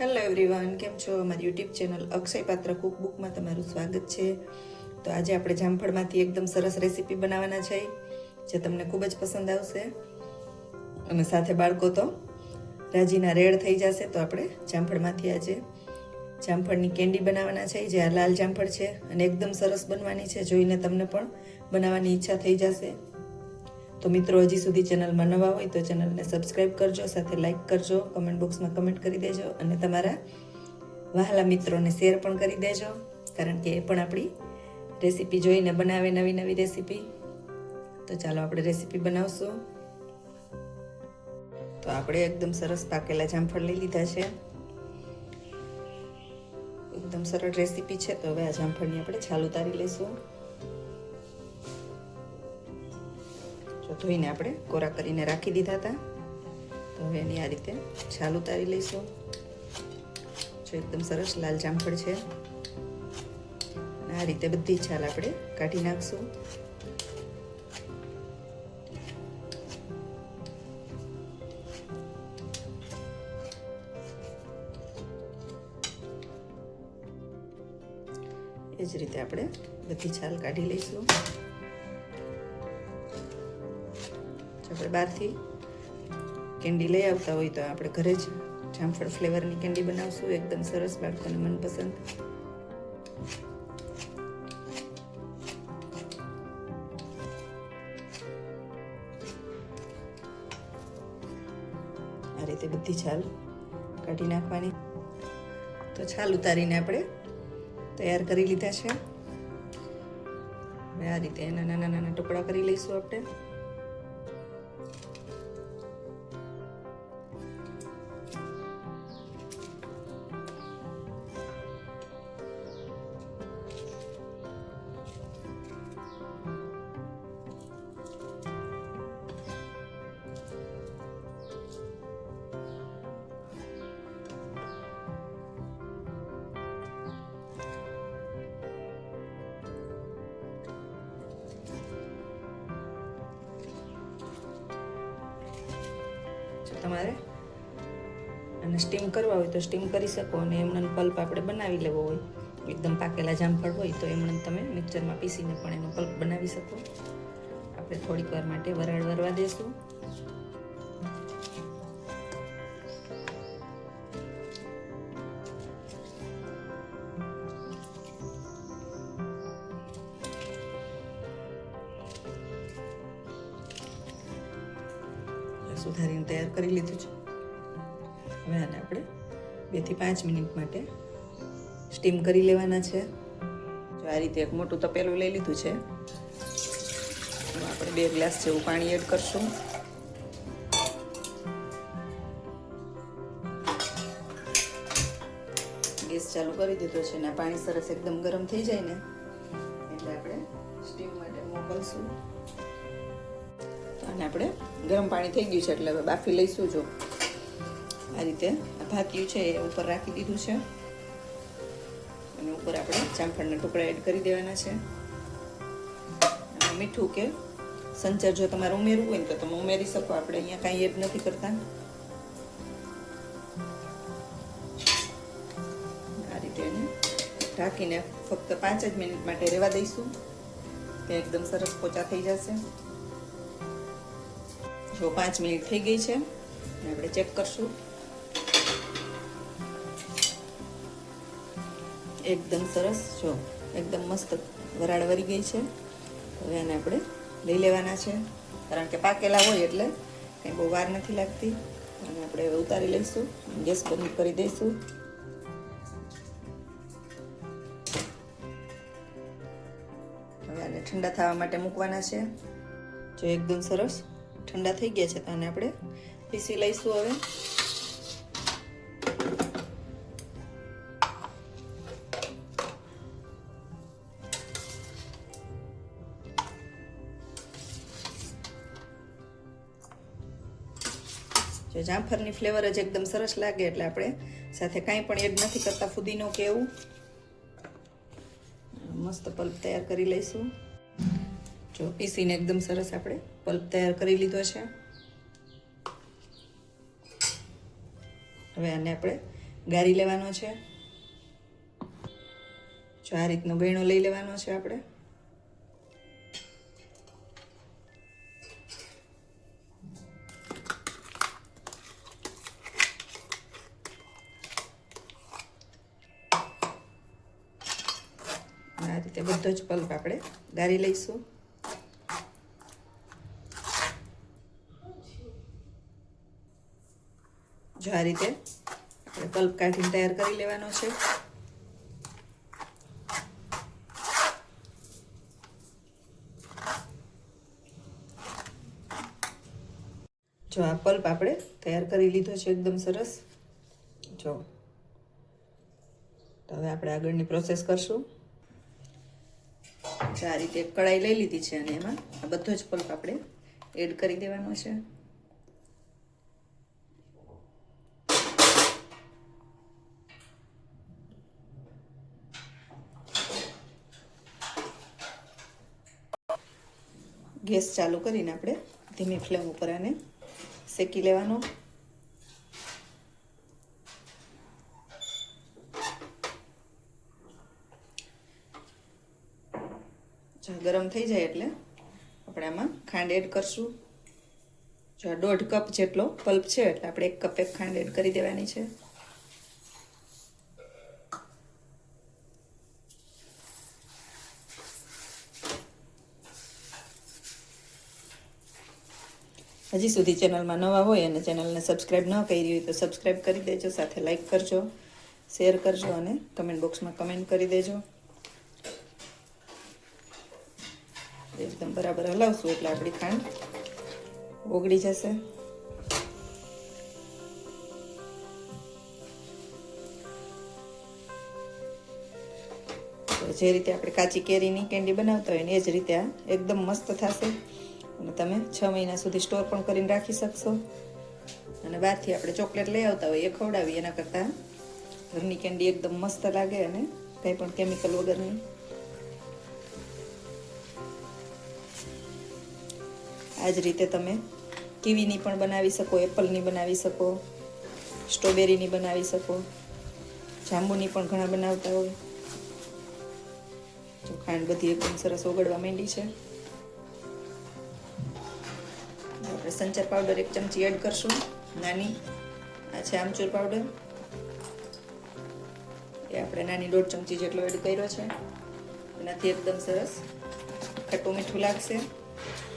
Hello everyone કેમ છો? અમારી યુટ્યુબ ચેનલ અક્ષય પાત્ર કુકબુકમાં તમારું સ્વાગત છે. તો આજે આપણે જામફળમાંથી એકદમ સરસ રેસીપી બનાવવાના છે. જે તમને ખૂબ જ પસંદ આવશે. અને સાથે બાળકો તો રાજીના રેડ થઈ જશે, તો આપણે જામફળમાંથી આજે જામફળની કેન્ડી બનાવવાના છે. જે આ લાલ જામફળ છે અને એકદમ સરસ બનવાની છે. જોઈને તમને પણ બનાવવાની ઈચ્છા થઈ જશે. તો મિત્રો, હજી સુધી ચેનલમાં નવા હોય તો ચેનલને સબસ્ક્રાઈબ કરજો, સાથે લાઇક કરજો, કમેન્ટ બોક્સમાં કમેન્ટ કરી દેજો અને તમારા વહાલા મિત્રોને શેર પણ કરી દેજો, કારણ કે એ પણ આપણી રેસીપી જોઈને બનાવે નવી નવી રેસીપી. તો ચાલો આપણે રેસીપી બનાવશું. તો આપણે એકદમ સરસ પાકેલા જામફળ લઈ લીધા છે. એકદમ સરળ રેસીપી છે, તો હવે આ જામફળની આપણે છાલ ઉતારી લઈશું. ધોઈને આપણે કોરા કરીને રાખી દીધા હતા. તો હવે એની આ રીતે છાલ ઉતારી લઈશું. જો એકદમ સરસ લાલ જામફળ છે. આ રીતે બધી છાલ આપણે કાઢી નાખશું. એ જ રીતે આપણે બધી છાલ કાઢી લઈશું. આપણે બહારથી કેન્ડી લઈ આવતા હોય તો આપણે ઘરે જ જામફળ ફ્લેવરની કેન્ડી બનાવશું. એકદમ સરસ બાળકોને મનપસંદ. આ રીતે બધી છાલ કાઢી નાખવાની. તો છાલ ઉતારીને આપણે તૈયાર કરી લીધા છે. આ રીતે એના નાના નાના ટુકડા કરી લઈશું આપણે. તમારે? અને સ્ટીમ કરવા હોય તો સ્ટીમ કરી શકો અને એમનો પલ્પ આપણે બનાવી લેવો હોય. એકદમ પાકેલા જામફળ હોય તો એમણે તમે મિક્સરમાં પીસીને પણ એનો પલ્પ બનાવી શકો. આપણે થોડીક વાર માટે વરાળ વરવા દેશું. બેથી પાંચ મિનિટ માટે સ્ટીમ કરી લેવાના છે. જો આ રીતે એક મોટું તપેલું લઈ લીધું છે. આપણે બે ગ્લાસ જેવું પાણી એડ કરશું. ગેસ ચાલુ કરી દીધો છે ને પાણી સરસ એકદમ ગરમ થઈ જાય ને, એટલે આપણે સ્ટીમ માટે મોકલશું. અને આપણે ગરમ પાણી થઈ ગયું છે, એટલે હવે બાફી લઈશું જો. આ રીતે ભાક્યું છે એ ઉપર રાખી દીધું છે. અને ઉપર આપણે જામફળના ટુકડા એડ કરી દેવાના છે. મીઠું કે સંચર જો તમારે ઉમેરવું હોય તો તમે ઉમેરી શકો. આપણે અહીંયા કાંઈ એડ નથી કરતા. આ રીતે એને ઢાંકીને ફક્ત પાંચ જ મિનિટ માટે રહેવા દઈશું. તે એકદમ સરસ પોચા થઈ જશે. જો પાંચ મિનિટ થઈ ગઈ છે આપણે ચેક કરશું. એકદમ સરસ, જો, એકદમ મસ્ત વરાળ વરી ગઈ છે. હવે એને આપણે લઈ લેવાના છે. કારણ કે પાકેલા હોય એટલે કંઈ બહુ વાર નથી લાગતી. અને આપણે ઉતારી લઈશું. ગેસ બંધ કરી દઈશું. હવે આને ઠંડા થવા માટે મૂકવાના છે. જો એકદમ સરસ ઠંડા થઈ ગયા છે તો આને આપણે પીસી લઈશું હવે. જો જામફળની ફ્લેવર જ એકદમ સરસ લાગે એટલે આપણે સાથે કાંઈ પણ એડ નથી કરતા ફુદીનો કે એવું. મસ્ત પલ્પ તૈયાર કરી લઈશું. જો પીસીને એકદમ સરસ આપણે પલ્પ તૈયાર કરી લીધો છે. હવે આને આપણે ગારી લેવાનો છે. જો આ રીતનો ગયણો લઈ લેવાનો છે આપણે. આ રીતે બધો જ પલ્પ આપણે ગારી લઈશું. જો આ રીતે આપણે પલ્પ કાઢીને તૈયાર કરી લેવાનો છે. જો આ પલ્પ આપણે તૈયાર કરી લીધો છે એકદમ સરસ. જો હવે આપણે આગળની પ્રોસેસ કરશું. આ રીતે કડાઈ લઈ લીધી છે અને એમાં આ બધો જ પલ્પ આપણે એડ કરી દેવાનો છે. ગેસ ચાલુ કરીને આપણે ધીમી ફ્લેમ ઉપર આને શેકી લેવાનો જો થઈ જાય એટલે આપણે આમાં ખાંડ એડ કરશું. જો દોઢ કપ જેટલો પલ્પ છે એટલે આપણે એક કપ એક ખાંડ એડ કરી દેવાની છે. હજી સુધી ચેનલમાં નવા હોય અને ચેનલને સબસ્ક્રાઈબ ન કરી હોય તો સબસ્ક્રાઈબ કરી દેજો, સાથે લાઇક કરજો, શેર કરજો અને કમેન્ટ બોક્સમાં કમેન્ટ કરી દેજો. એકદમ બરાબર. હલાવશું એટલે આપણી ખાંડ. ઓગળી જશે. જે રીતે આપણે કાચી કેરીની કેન્ડી બનાવતા હોય ને, એ જ રીતે આ એકદમ મસ્ત થશે. અને તમે છ મહિના સુધી સ્ટોર પણ કરીને રાખી શકશો. અને બહારથી આપણે ચોકલેટ લઈ આવતા હોય એ ખવડાવી એના કરતાં ઘરની કેન્ડી એકદમ મસ્ત લાગે અને કંઈ પણ કેમિકલ વગરની. આ જ રીતે તમે કીવીની પણ બનાવી શકો, એપલની બનાવી શકો, સ્ટ્રોબેરીની બનાવી શકો, જાંબુની પણ ઘણા બનાવતા હોય. જો ખાંડ બધી એકદમ સરસ ઓગળવા માંડી છે. આપણે સંચર પાવડર એક ચમચી એડ કરશું, નાની. આ છે આમચૂર પાવડર. એ આપણે નાની દોઢ ચમચી જેટલો એડ કર્યો છે. એનાથી એકદમ સરસ ખટ્ટું મીઠું લાગશે.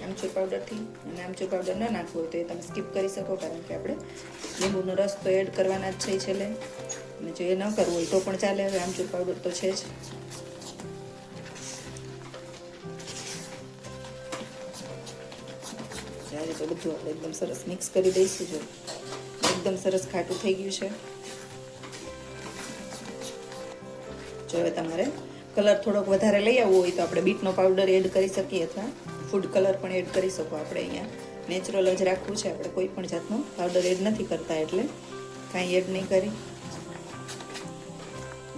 આમચૂર પાવડરથી અને આમચૂર પાવડર ન નાખવું હોય તો એ તમે સ્કીપ કરી શકો કારણ કે આપણે લીંબુનો રસ તો એડ કરવાના જ છે છેલ્લે. અને જો એ ન કરવું હોય તો પણ ચાલે, હવે આમચૂર પાવડર તો છે જ. ત્યારે તો બધું આપણે એકદમ સરસ મિક્સ કરી દઈશું જો. એકદમ સરસ ખાટું થઈ ગયું છે. જો હવે તમારે કલર થોડોક વધારે લઈ આવવો હોય તો આપણે બીટનો પાવડર એડ કરી શકીએ અથવા ફૂડ કલર પણ એડ કરી શકો આપણે અહીંયા. નેચરલ જ રાખવું છે, આપણે કોઈ પણ જાતનો પાવડર એડ નથી કરતા એટલે કાંઈ એડ નહીં કરી.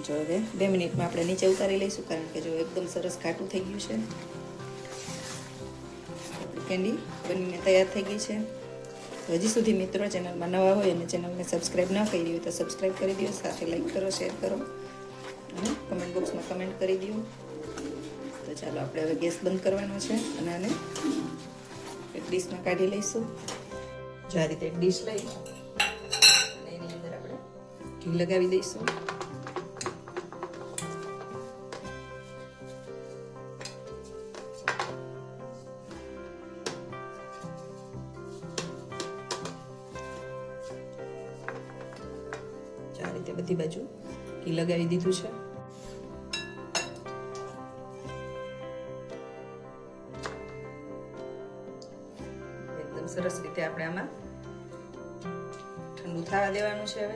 જો હવે બે મિનિટમાં આપણે નીચે ઉતારી લઈશું, કારણ કે જો એકદમ સરસ ઘાટું થઈ ગયું છે. કેન્ડી બનીને તૈયાર થઈ ગઈ છે. હજી સુધી મિત્રો ચેનલમાં નવા હોય અને ચેનલને સબસ્ક્રાઈબ ન કરી હોય તો સબસ્ક્રાઈબ કરી દો, સાથે લાઈક કરો શેર કરો અને કમેન્ટ બોક્સમાં કમેન્ટ કરી દો. ચાલો આપણે હવે ગેસ બંધ કરવાનો છે અને આને એક ડીશમાં કાઢી લઈશું. જો આ રીતે ડીશ લઈ અને એની અંદર આપણે ઘી લગાવી દઈશું. આ રીતે બધી બાજુ ઘી લગાવી દીધું છે. છે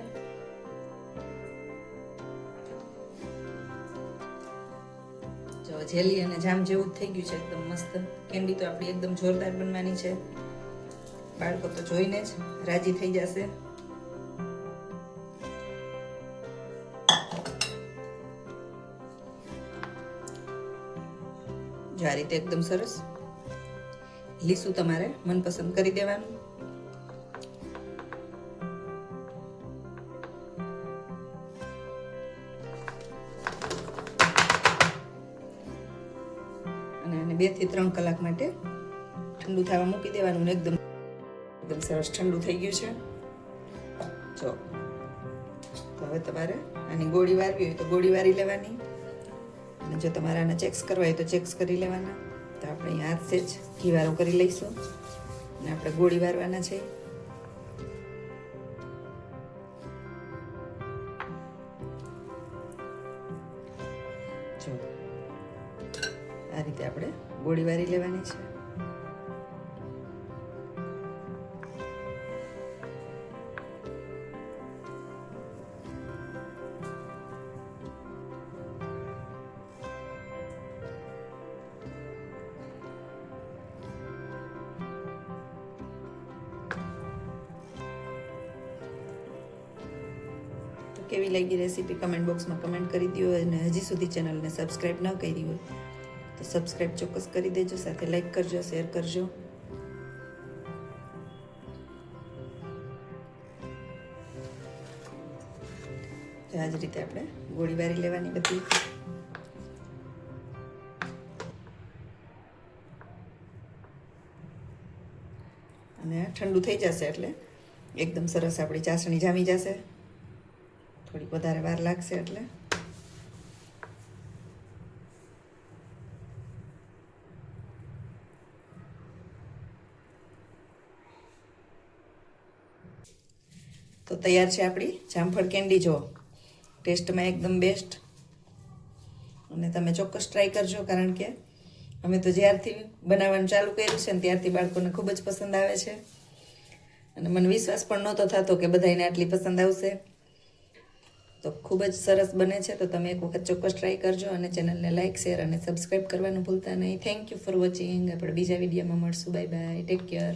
જો, જેલી અને જામ જેવું જ થઈ ગયું છે, એકદમ મસ્ત. કેન્ડી તો આપણી એકદમ જોરદાર બનવાની છે. બાળકો તો જોઈને જ રાજી થઈ જશે. જો, આ રીતે એકદમ સરસ. લીસું તમારે મનપસંદ કરી દેવાનું. થી ત્રણ કલાક માટે ઠંડુ થવા મૂકી દેવાનું ને એકદમ એકદમ સરસ ઠંડુ થઈ ગયું છે. જો, તો હવે તમારે આની ગોળી વારવી હોય તો ગોળી વારી લેવાની. અને જો તમારે આને ચેક્સ કરવા હોય તો ચેક્સ કરી લેવાના. તો આપણે અહીં હાથ જ ઘી વારો કરી લઈશું. અને આપણે ગોળી વારવાના છે. ગોળી વારી લેવાની છે? કેવી લાગી રેસીપી કમેન્ટ બોક્સમાં કમેન્ટ કરી દો અને હજી સુધી ચેનલને સબસ્ક્રાઈબ ન કરી હોય તો સબસ્ક્રાઇબ ચોક્કસ કરી દેજો, સાથે લાઈક કરજો શેર કરજો. તો આ જ રીતે આપણે ગોળી વારી લેવાની બધી. અને ઠંડુ થઈ જશે એટલે એકદમ સરસ આપણી ચાસણી જામી જશે. થોડી વધારે વાર લાગશે એટલે. તૈયાર છે આપણી? જામફળ કેન્ડી જો ટેસ્ટમાં એકદમ બેસ્ટ અને તમે ચોક્કસ ટ્રાય કરજો, કારણ કે અમે તો જ્યારથી બનાવવાનું ચાલુ કર્યું છે ને ત્યારથી બાળકોને ખૂબ જ પસંદ આવે છે. અને મને વિશ્વાસ પણ નહોતો થતો કે બધાને આટલી પસંદ આવશે. તો ખૂબ જ સરસ બને છે, તો તમે એક વખત ચોક્કસ ટ્રાય કરજો અને ચેનલને લાઇક શેર અને સબસ્ક્રાઈબ કરવાનું ભૂલતા નહીં. થેન્ક યુ ફોર વોચિંગ આપણે બીજા વિડીયોમાં મળશું. Bye bye take care